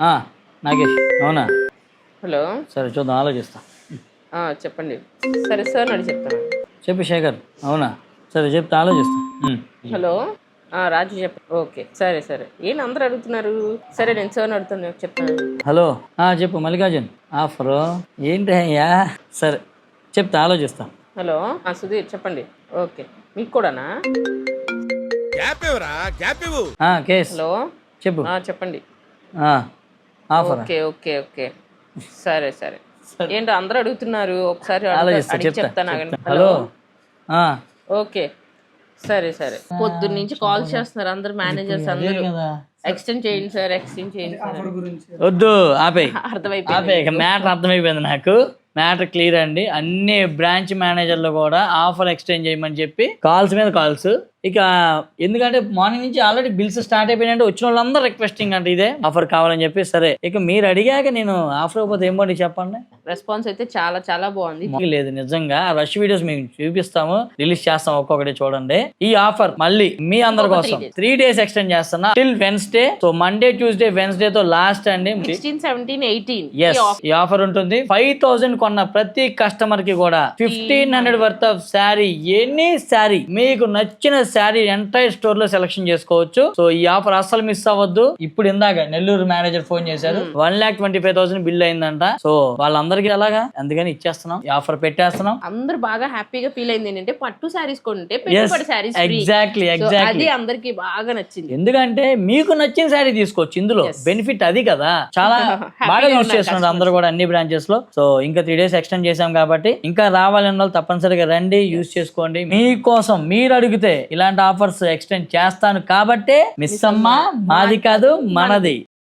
ఆ, నాగేష్ అవునా? హలో. సరే చూద్దాం ఆలోచిస్తా. ఆ, చెప్పండి. సరే సార్ అని చెప్తాను. చెప్పు శేఖర్. అవునా? సరే చెప్తే ఆలోచిస్తా. హలో. ఆ, రాజు చెప్ప ఓకే. సరే సరే. ఏంటి అందరూ అడుగుతున్నారు? సరే నేను సార్ అడుగుతాను చెప్తాను. హలో. ఆ, చెప్పు మల్లికార్జున్. ఆఫరు. ఏంటి అయ్యా? సరే చెప్తా ఆలోచిస్తా. హలో. ఆ, సుధీర్ చెప్పండి. ఓకే. మీకు కూడానా? గ్యాప్ ఇవ్వరా? గ్యాప్ ఇవ్వు. ఆ, కేస్. హలో. చెప్పు. ఆ, చెప్పండి. Okay okay okay. సరే సరే. ఏంటో అందరూ అడుగుతున్నారు. ఒకసారి అడిగి చెప్తాను. హలో? ఆ, ఓకే. సరే సరే. పొద్దున్న నుంచి కాల్ చేస్తున్నారు అందరు మేనేజర్స్ అందరూ. కదా. ఎక్స్టెండ్ చేయండి సార్ ఎక్స్టెండ్ చేయండి సార్ వద్దు ఆపే అర్థమైపోయింది. మ్యాటర్ అర్థమైపోయింది నాకు. మ్యాటర్ క్లియర్ అండి. అన్ని బ్రాంచ్ మేనేజర్లు కూడా ఆఫర్ ఎక్స్చేంజ్ చేయమని చెప్పి కాల్స్ మీద కాల్స్. ఇక ఎందుకంటే మార్నింగ్ నుంచి ఆల్రెడీ బిల్స్ స్టార్ట్ అయిపోయినంటే వచ్చిన వాళ్ళందరూ రిక్వెస్టింగ్ అంటే ఇదే ఆఫర్ కావాలని చెప్పి. సరే ఇక మీరు అడిగాక నేను ఆఫర్ అయిపోతే ఏం పడి చెప్పండి? రెస్పాన్స్ అయితే చాలా చాలా బాగుంది. లేదు నిజంగా. రష్ వీడియోస్ మేము చూపిస్తాము. రిలీజ్ చేస్తాం ఒక్కొక్కటి చూడండి. ఈ ఆఫర్ మళ్ళీ మీ అందరి కోసం త్రీ డేస్ ఎక్స్టెండ్ చేస్తున్నా. Till Wednesday so Monday Tuesday Wednesday తో లాస్ట్ అండి. ఈ ఆఫర్ ఉంటుంది. ఫైవ్ థౌసండ్ కొన్న ప్రతి కస్టమర్కి కూడా fifteen hundred worth of sari any sari మీకు నచ్చిన శారీ ఎంటైర్ స్టోర్లో సెలెక్షన్ చేసుకోవచ్చు. సో ఈ ఆఫర్ అస్సలు మిస్ అవ్వద్దు. ఇప్పుడు ఇందాక నెల్లూరు మేనేజర్ ఫోన్ చేశారు. One lakh twenty five thousand bill అయిందంట. సో వాళ్ళందరికీ ఎలాగా? అందుకని ఇచ్చేస్తున్నాం. ఈ ఆఫర్ పెట్టేస్తున్నాం. అందరూ బాగా హ్యాపీగా ఫీల్ అయింది ఏంటంటే పట్టు శారీస్ కొంటే పెట్టుబడి శారీస్ ఎగ్జాక్ట్లీ ఎగ్జాక్ట్లీ అది అందరికి బాగా నచ్చింది. ఎందుకంటే మీకు నచ్చిన శారీ తీసుకోవచ్చు ఇందులో. బెనిఫిట్ అది కదా. చాలా బాగా యూజ్ చేస్తున్నారు అందరూ కూడా అన్ని బ్రాంచెస్లో. సో ఇంకా త్రీ డేస్ ఎక్స్టెండ్ చేసాం కాబట్టి ఇంకా రావాలన్న వాళ్ళు తప్పనిసరిగా రండి యూజ్ చేసుకోండి. మీకోసం మీరు అడిగితే ఇలాంటి ఆఫర్స్ ఎక్స్టెండ్ చేస్తాను కాబట్టే మిస్ అమ్మ మాది కాదు మనది.